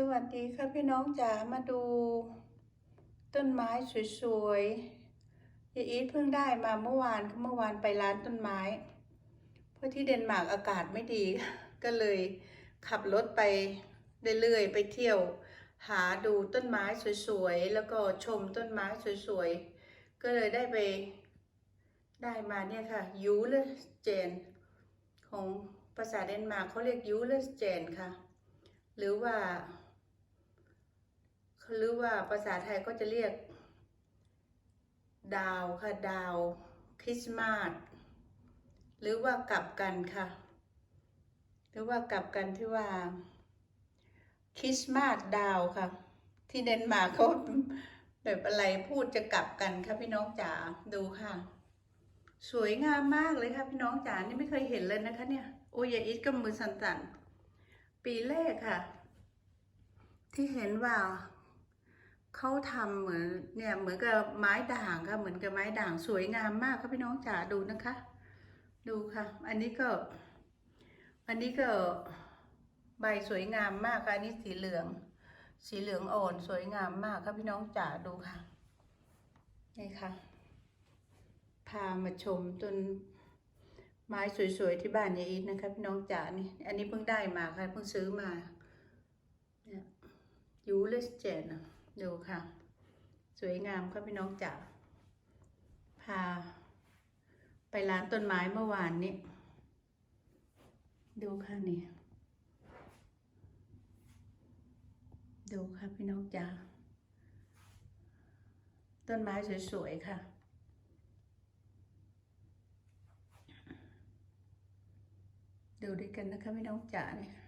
สวัสดีค่ะพี่น้องจ๋ามาดู ต้นไม้สวยๆยายอีทเพิ่งได้มาเมื่อวานเมื่อวานไปร้านต้นไม้ เพราะที่เดนมาร์กอากาศไม่ดี ก็เลยขับรถไปเรื่อยๆไปเที่ยว หาดูต้นไม้สวยๆแล้วก็ชมต้นไม้สวยๆก็เลยได้ไป ได้มาเนี่ยค่ะยูเลสเจน ของภาษาเดนมาร์กเขาเรียกยูเลสเจนค่ะหรือว่า หรือว่าภาษาไทยก็จะเรียก ดาวค่ะ ดาวคริสต์มาสหรือว่ากลับกันค่ะ หรือว่ากลับกันที่ว่าคริสต์มาสดาวค่ะ ที่เดนมาร์กเขาแบบอะไรพูดจะกลับกันค่ะพี่น้องจ๋าดูค่ะ สวยงามมากเลยค่ะพี่น้องจ๋านี่ไม่เคยเห็นเลยนะคะ เนี่ยโอ้ยาอิทก็มือสั่นปีแรกค่ะ ที่เห็นว่า เขาทำเหมือนเนี่ยเหมือนกับไม้ด่างค่ะเหมือนกับไม้ด่างสวยงามมากค่ะพี่น้องจ๋าดูนะคะ ดูค่ะ อันนี้ก็ อันนี้ก็ใบสวยงามมากค่ะอันนี้สีเหลือง สีเหลืองอ่อนสวยงามมากค่ะพี่น้องจ๋าดูค่ะนี่ค่ะ พามาชมต้นไม้สวยๆที่บ้านยายอีทนะคะพี่น้องจ๋านี่ อันนี้เพิ่งได้มาค่ะเพิ่งซื้อมาเนี่ยยูเลสเจนอะ ดูค่ะ สวยงามค่ะพี่น้องจ๋าพา ไปร้านต้นไม้เมื่อวานนี้ ดูค่ะนี่ ดูค่ะพี่น้องจ๋าต้นไม้สวยๆค่ะดูด้วยกันนะคะพี่น้องจ๋าเนี่ย